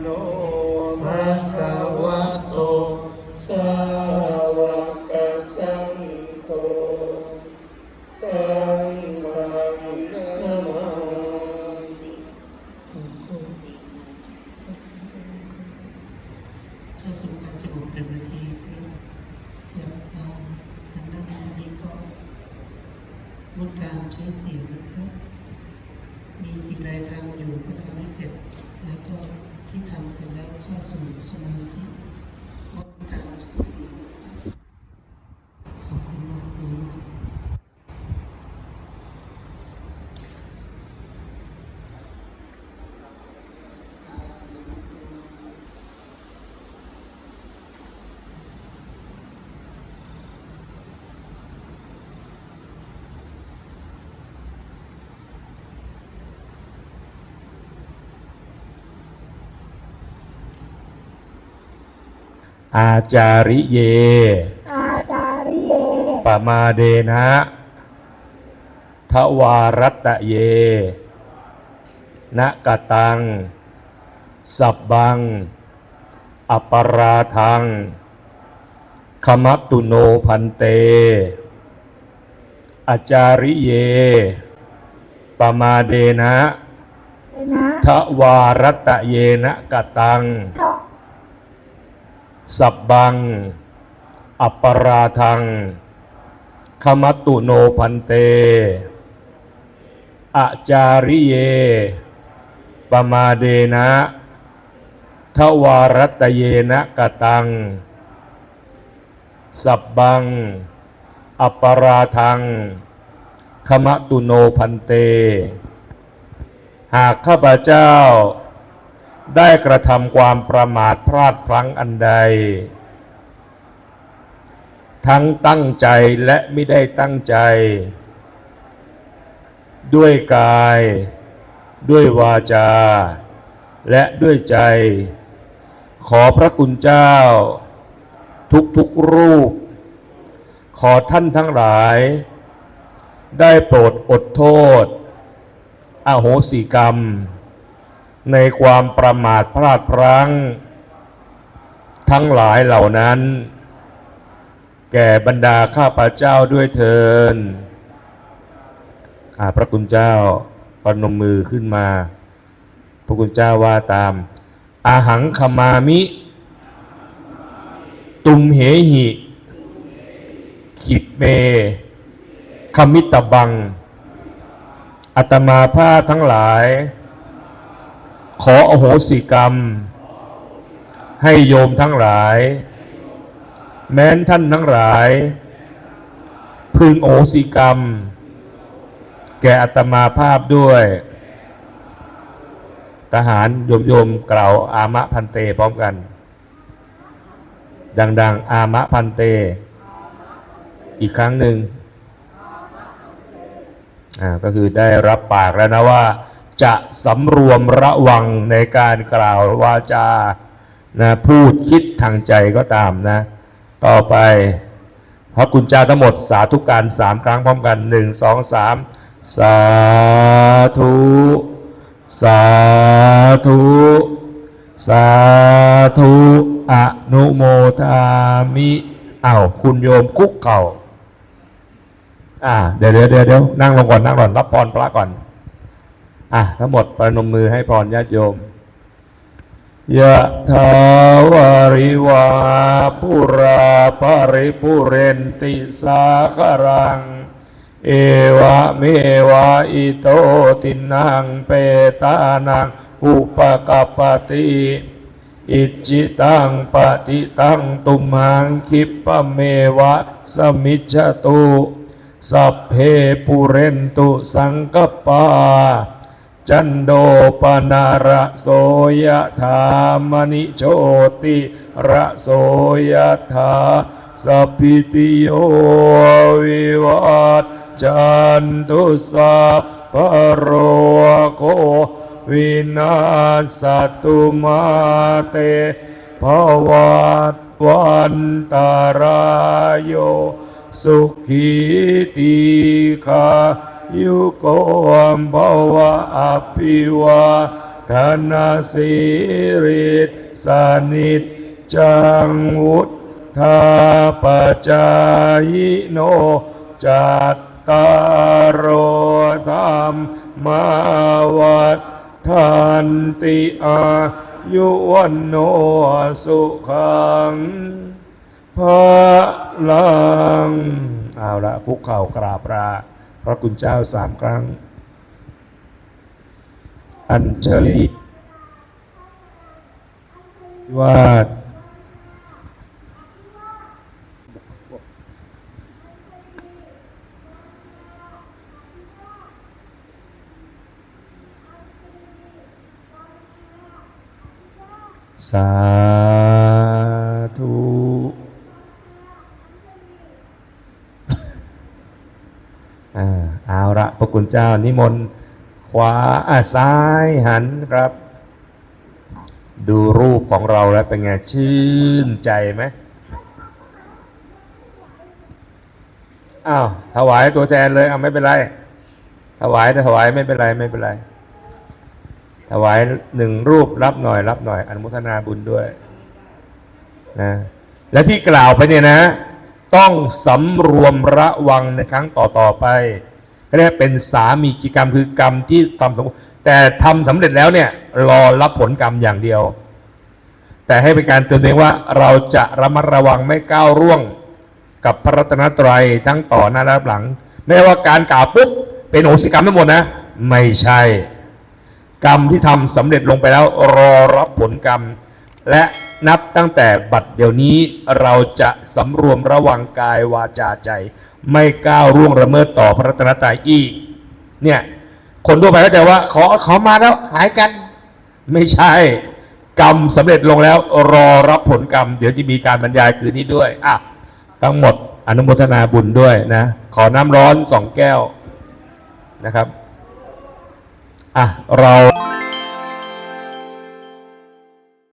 โนภะคะวะโต สาวกสังโฆ สังฆนามมสังโฆเข้าสู่ามสงบหนึ่นาทีที่หลับตาหันหน้าทางนี้ก็งดการใช้เสียงนะครับ มีสิ่งใดทำอยู่ก็ทำให้เสร็จ แล้วก็ที่ทำเสร็จแล้วเข้าสู่สมาธิงดการใช้เสียงขอบคุณมากเลย อาจาริเย อาจาริเยปมาเดนะทวารัตตะเยนะกตัง สับบังอปราทังขมัตตุโนพันเต อาจาริเย ปมาเดนะนะทวารัตตะเยนะกตังทอ สับบัง อัปปราทังขมัตตุโนพันเต อาจาริเย ปมาเดนะทวารัตเยนะกตัง สับบัง อัปปราทังขมตุโนพันเต หากข้าพเจ้า ได้กระทำความประมาทพลาดพลั้งอันใด ทั้งตั้งใจและไม่ได้ตั้งใจ ด้วยกาย ด้วยวาจา และด้วยใจ ขอพระคุณเจ้า ทุกทุกๆรูป ขอท่านทั้งหลาย ได้โปรดอดโทษ อโหสิกรรม ในความประมาทพลาดพลั้ง ทั้งหลายเหล่านั้น แก่บรรดาข้าพเจ้าด้วยเทินอาพระคุณเจ้าปนมมือขึ้นมา พระคุณเจ้าว่าตาม อาหังขมามิ ตุมเหหิ ขิดเมคมิตบัง อัตมาภาพทั้งหลาย ขออโหสิกรรม ให้โยมทั้งหลาย แม้นท่านทั้งหลาย พึงโอโหสิกรรม แก่อัตมาภาพด้วย ทหารโยมโยมกล่าวอามะพันเตพร้อมกัน ดัง ๆ อามะพันเต อีกครั้งหนึ่งอ่าก็คือได้รับปากแล้วนะว่า จะสำรวมระวังในการกล่าววาจานะพูดคิดทางใจก็ตามนะ ต่อไปพระคุณเจ้าทั้งหมดสาธุการสามครั้งพร้อมกันหนึ่งสองสามสาธุ สาธุ สาธุอนุโมทามิอ้าวคุณโยมคุกเข่าอ่าเดี๋ยวเดี๋ยวเดี๋ยวนั่งลงก่อนนั่งก่อนรับพรพระก่อน อะทั้งหมดประนมมือให้พรญาติโยมยะถาวาริวาปุราปาริปุเรนติสาครัง เอวะเมวะอิโตตินังเปตานังอุปกปปติอิจิตังปฏิตังตุมหังคิปะเมวะสมิจจตุสัพเพปุเรนตุสังกปา จันโดปนาระโสยธามณิโชติระโสยธาสพิติโยวิวัตจันตุสัพพะโรโควินาสตุมาเตภวัตวันตารายโยสุขีตีคา ยุโกมภวะอภิวาธนาสิริสานิจจังวุธาปจายโนจัตตารโอธรรมมาวัฏทันติอายุวันโนสุขังพลังเอาละคุกเข่ากราบลา พระคุณเจ้าสามครั้ง อัญเชลีวาดสาธุ อ่า เอาละพระคุณเจ้านิมนต์ขวาอาซ้ายหันครับ ดูรูปของเราแล้วเป็นไงชื่นใจไหมอ้าวถวายตัวแทนเลยเอาไม่เป็นไร ถวายถวายไม่เป็นไรไม่เป็นไร ถวายหนึ่งรูปรับหน่อย รับหน่อยอนุโมทนาบุญด้วยนะและที่กล่าวไปเนี่ยนะ ต้องสำรวมระวังในครั้งต่อๆไปเรียกเป็นสามีจิกรรมคือกรรมที่ทำสำแต่ทำสำเร็จแล้วเนี่ยรอรับผลกรรมอย่างเดียว แต่ให้เป็นการเตือนตัวเองว่าเราจะระมัดระวังไม่ก้าวร่วงกับพระรัตนตรัยทั้งต่อหน้าและหลัง ไม่ว่าการกล่าวปุ๊บเป็นโอสิกรรมทั้งหมดนะ ไม่ใช่ กรรมที่ทำสำเร็จลงไปแล้วรอรับผลกรรม และนับตั้งแต่บัดเดี๋ยวนี้เราจะสำรวมระวังกายวาจาใจ ไม่ก้าวร่วงระเมิดต่อพระรัตนตรัยอีก เนี่ย คนทั่วไปก็จะว่า ขอขอมาแล้วหายกัน ไม่ใช่ กรรมสำเร็จลงแล้ว รอรับผลกรรม เดี๋ยวจะมีการบรรยายคืนนี้ด้วยอะทั้งหมดอนุโมทนาบุญด้วยนะ ขอน้ำร้อนสองแก้วนะครับ อะ เรา